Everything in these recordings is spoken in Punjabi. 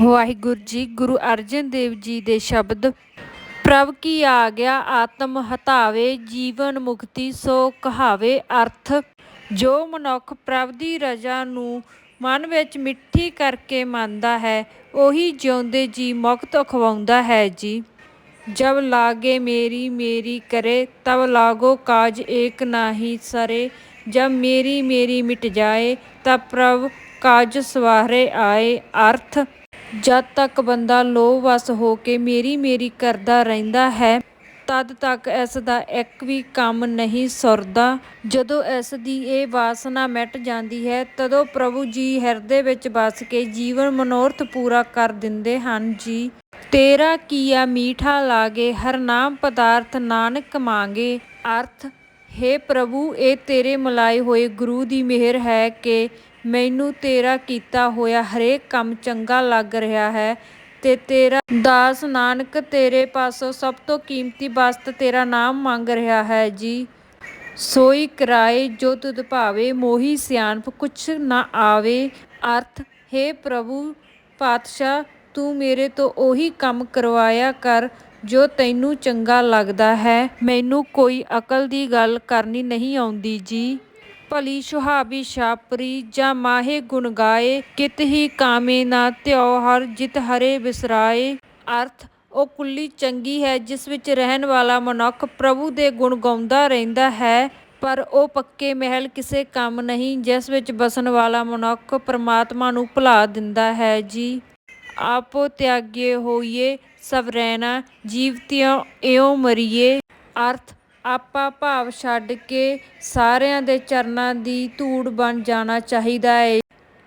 ਵਾਹਿਗੁਰੂ ਜੀ, ਗੁਰੂ ਅਰਜਨ ਦੇਵ ਜੀ ਦੇ ਸ਼ਬਦ, ਪ੍ਰਭ ਕੀ ਆ ਗਿਆ ਆਤਮ ਹਤਾਵੇ, ਜੀਵਨ ਮੁਕਤੀ ਸੋ ਕਹਾਵੇ, ਅਰਥ, ਜੋ ਮਨੁੱਖ ਪ੍ਰਭ ਦੀ ਰਜ਼ਾ ਨੂੰ ਮਨ ਵਿੱਚ ਮਿੱਠੀ ਕਰਕੇ ਮੰਨਦਾ ਹੈ, ਉਹੀ ਜਿਉਂਦੇ ਜੀ ਮੁਕਤ ਖਵਾਉਂਦਾ ਹੈ ਜੀ। ਜਬ ਲਾਗੇ ਮੇਰੀ ਮੇਰੀ ਕਰੇ, ਤਬ ਲਾਗੋ ਕਾਜ ਏਕ ਨਾਹੀ ਸਰੇ। ਜਬ ਮੇਰੀ ਮੇਰੀ ਮਿਟ ਜਾਏ, ਤਬ ਪ੍ਰਭ ਕਾਜ ਸਵਾਰੇ ਆਏ, ਅਰਥ ਜਦ ਤੱਕ ਬੰਦਾ ਲੋਭ ਹੋ ਕੇ ਮੇਰੀ ਮੇਰੀ ਕਰਦਾ ਰਹਿੰਦਾ ਹੈ, ਤਦ ਤੱਕ ਇਸ ਦਾ ਇੱਕ ਵੀ ਕੰਮ ਨਹੀਂ ਸੁਰਦਾ। ਜਦੋਂ ਇਸ ਦੀ ਇਹ ਵਾਸਨਾ ਮਿਟ ਜਾਂਦੀ ਹੈ, ਤਦੋਂ ਪ੍ਰਭੂ ਜੀ ਹਿਰਦੇ ਵਿੱਚ ਵਸ ਕੇ ਜੀਵਨ ਮਨੋਰਥ ਪੂਰਾ ਕਰ ਦਿੰਦੇ ਹਨ ਜੀ। ਤੇਰਾ ਕੀਆ ਮੀਠਾ ਲਾਗੇ, ਹਰ ਨਾਮ ਪਦਾਰਥ ਨਾਨਕ ਮੰਗੇ। ਅਰਥ हे ਪ੍ਰਭੂ, ਇਹ ਤੇਰੇ ਮਲਾਏ ਹੋਏ ਗੁਰੂ ਦੀ ਮਿਹਰ ਹੈ ਕਿ ਮੈਨੂੰ ਤੇਰਾ ਕੀਤਾ ਹੋਇਆ ਹਰੇਕ ਕੰਮ ਚੰਗਾ ਲੱਗ ਰਿਹਾ ਹੈ ਤੇ ਤੇਰਾ ਦਾਸ ਨਾਨਕ ਤੇਰੇ ਪਾਸੋਂ ਸਭ ਤੋਂ ਕੀਮਤੀ ਵਸਤ ਤੇਰਾ ਨਾਮ ਮੰਗ ਰਿਹਾ ਹੈ ਜੀ। ਸੋਈ ਕਰਾਏ ਜੋ ਤੁਧ ਭਾਵੇ, ਮੋਹੀ ਸਿਆਣਪ ਕੁਛ ਨਾ ਆਵੇ। ਅਰਥ हे ਪ੍ਰਭੂ ਪਾਤਸ਼ਾਹ, ਤੂੰ ਮੇਰੇ ਤੋਂ ਉਹੀ ਕੰਮ ਕਰਵਾਇਆ ਕਰ ਜੋ ਤੈਨੂੰ ਚੰਗਾ ਲੱਗਦਾ ਹੈ। ਮੈਨੂੰ ਕੋਈ ਅਕਲ ਦੀ ਗੱਲ ਕਰਨੀ ਨਹੀਂ ਆਉਂਦੀ ਜੀ। ਭਲੀ ਸੁਹਾਵੀ ਛਾਪਰੀ ਜਾਂ ਮਾਹੇ ਗੁਣ ਗਾਏ, ਕਿਤ ਹੀ ਕਾਮੇ ਨਾ ਧਿਓ ਹਰ ਜਿਤ ਹਰੇ ਵਿਸਰਾਏ ਅਰਥ, ਉਹ ਕੁੱਲੀ ਚੰਗੀ ਹੈ, ਜਿਸ ਵਿੱਚ ਰਹਿਣ ਵਾਲਾ ਮਨੁੱਖ ਪ੍ਰਭੂ ਦੇ ਗੁਣ ਗਾਉਂਦਾ ਰਹਿੰਦਾ ਹੈ, ਪਰ ਉਹ ਪੱਕੇ ਮਹਿਲ ਕਿਸੇ ਕੰਮ ਨਹੀਂ, ਜਿਸ ਵਿੱਚ ਬਸਣ ਵਾਲਾ ਮਨੁੱਖ ਪ੍ਰਮਾਤਮਾ ਨੂੰ ਭੁਲਾ ਦਿੰਦਾ ਹੈ। ਜੀ, ਆਪੋ ਤਿਆਗੇ ਹੋਈਏ, ਸਵਰੈਣਾ ਰਹਿਣਾ ਜੀਵਤਿਓ ਇਉ ਮਰੀਏ। ਅਰਥ ਆਪਾ ਭਾਵ ਛੱਡ ਕੇ ਸਾਰਿਆਂ ਦੇ ਚਰਨਾਂ ਦੀ ਧੂੜ ਬਣ ਜਾਣਾ ਚਾਹੀਦਾ ਹੈ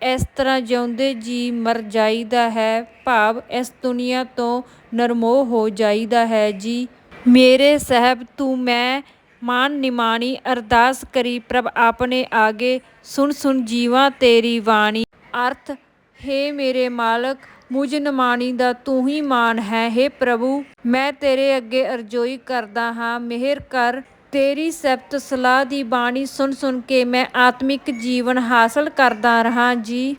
ਇਸ ਤਰ੍ਹਾਂ ਜਿਉਂਦੇ ਜੀ ਮਰ ਜਾਈਦਾ ਹੈ। ਭਾਵ ਇਸ ਦੁਨੀਆ ਤੋਂ ਨਰਮੋਹ ਹੋ ਜਾਈਦਾ ਹੈ ਜੀ। ਮੇਰੇ ਸਹਿਬ, ਤੂੰ ਮੈਂ ਮਾਨ ਨਿਮਾਣੀ ਅਰਦਾਸ ਕਰੀ ਪ੍ਰਭ ਆਪਣੇ ਆਗੇ। ਸੁਣ ਸੁਣ ਜੀਵਾਂ ਤੇਰੀ ਬਾਣੀ। ਅਰਥ, ਹੇ ਮੇਰੇ ਮਾਲਕ ਮੁਝ ਨਿਮਾਣੀ ਦਾ ਤੂੰ ਹੀ ਮਾਨ ਹੈ हे ਪ੍ਰਭੂ, ਮੈਂ ਤੇਰੇ ਅੱਗੇ ਅਰਜ਼ੋਈ ਕਰਦਾ ਹਾਂ, ਮਿਹਰ ਕਰ। ਤੇਰੀ ਸਿਫਤ ਸਲਾਹ ਦੀ ਬਾਣੀ ਸੁਣ ਸੁਣ ਕੇ ਮੈਂ ਆਤਮਿਕ ਜੀਵਨ ਹਾਸਲ ਕਰਦਾ ਰਹਾ, ਜੀ।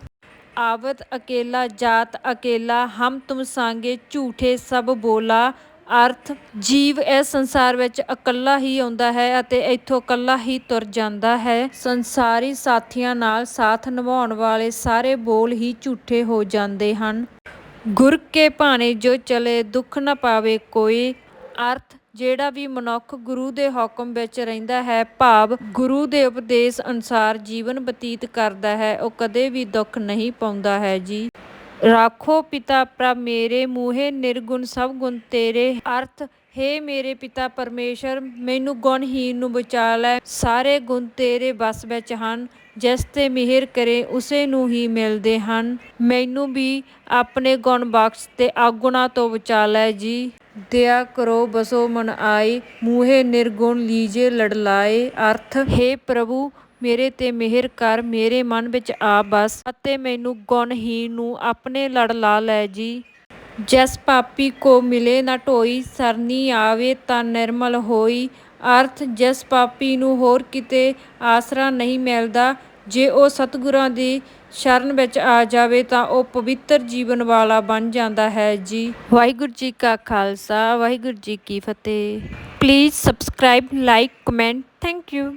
ਆਵਤ ਅਕੇਲਾ ਜਾਤ ਅਕੇਲਾ, ਹਮ ਤੁਮ ਸੰਗੇ ਝੂਠੇ ਸਭ ਬੋਲਾ। ਅਰਥ, ਜੀਵ ਇਸ ਸੰਸਾਰ ਵਿੱਚ ਇਕੱਲਾ ਹੀ ਆਉਂਦਾ ਹੈ ਅਤੇ ਇੱਥੋਂ ਇਕੱਲਾ ਹੀ ਤੁਰ ਜਾਂਦਾ ਹੈ। ਸੰਸਾਰੀ ਸਾਥੀਆਂ ਨਾਲ ਸਾਥ ਨਿਭਾਉਣ ਵਾਲੇ ਸਾਰੇ ਬੋਲ ਹੀ ਝੂਠੇ ਹੋ ਜਾਂਦੇ ਹਨ। ਗੁਰ ਕੇ ਭਾਣੇ ਜੋ ਚਲੇ, ਦੁੱਖ ਨਾ ਪਾਵੇ ਕੋਈ। ਅਰਥ, ਜਿਹੜਾ ਵੀ ਮਨੁੱਖ ਗੁਰੂ ਦੇ ਹੁਕਮ ਵਿੱਚ ਰਹਿੰਦਾ ਹੈ, ਭਾਵ ਗੁਰੂ ਦੇ ਉਪਦੇਸ਼ ਅਨੁਸਾਰ ਜੀਵਨ ਬਤੀਤ ਕਰਦਾ ਹੈ, ਉਹ ਕਦੇ ਵੀ ਦੁੱਖ ਨਹੀਂ ਪਾਉਂਦਾ ਹੈ ਜੀ। ਰਾਖੋ ਪਿਤਾ ਪ੍ਰਭ ਮੇਰੇ ਮੂਹੇ ਨਿਰਗੁਣ ਸਭ ਗੁਣ ਤੇਰੇ। ਅਰਥ हे ਮੇਰੇ ਪਿਤਾ ਪਰਮੇਸ਼ਰ, ਮੈਨੂੰ ਗੁਣਹੀਨ ਨੂੰ ਬਚਾ ਲੈ। ਸਾਰੇ ਗੁਣ ਤੇਰੇ ਬਸ ਵਿੱਚ ਹਨ, ਜਿਸ ਤੇ ਮਿਹਰ ਕਰੇ, ਉਸੇ ਨੂੰ ਹੀ ਮਿਲਦੇ ਹਨ। ਮੈਨੂੰ ਵੀ ਆਪਣੇ ਗੁਣ ਬਖਸ਼ ਤੇ ਆਗੁਣਾ ਤੋਂ ਬਚਾ ਲੈ ਜੀ। ਦਇਆ ਕਰੋ ਬਸੋ ਮਨ ਆਈ ਮੂਹੇ ਨਿਰਗੁਣ ਲੀਜੇ ਲੜਲਾਏ। ਅਰਥ, ਹੇ ਪ੍ਰਭੂ ਮੇਰੇ ਤੇ ਮਿਹਰ ਕਰ, ਮੇਰੇ ਮਨ ਵਿੱਚ ਆ ਬਸ ਅਤੇ ਮੈਨੂੰ ਗੁਣਹੀਣ ਨੂੰ ਆਪਣੇ ਲੜ ਲਾ ਲੈ ਜੀ। ਜਸ ਪਾਪੀ ਕੋ ਮਿਲੇ ਨਾ ਢੋਈ, ਸਰਨੀ ਆਵੇ ਤਾਂ ਨਿਰਮਲ ਹੋਈ। ਅਰਥ, ਜਿਸ ਪਾਪੀ ਨੂੰ ਹੋਰ ਕਿਤੇ ਆਸਰਾ ਨਹੀਂ ਮਿਲਦਾ। ਜੇ ਉਹ ਸਤਿਗੁਰਾਂ ਦੀ ਸ਼ਰਨ ਵਿੱਚ ਆ ਜਾਵੇ ਤਾਂ ਉਹ ਪਵਿੱਤਰ ਜੀਵਨ ਵਾਲਾ ਬਣ ਜਾਂਦਾ ਹੈ ਜੀ। ਵਾਹਿਗੁਰੂ ਜੀ ਕਾ ਖਾਲਸਾ, ਵਾਹਿਗੁਰੂ ਜੀ ਕੀ ਫਤਿਹ। Please subscribe like comment thank you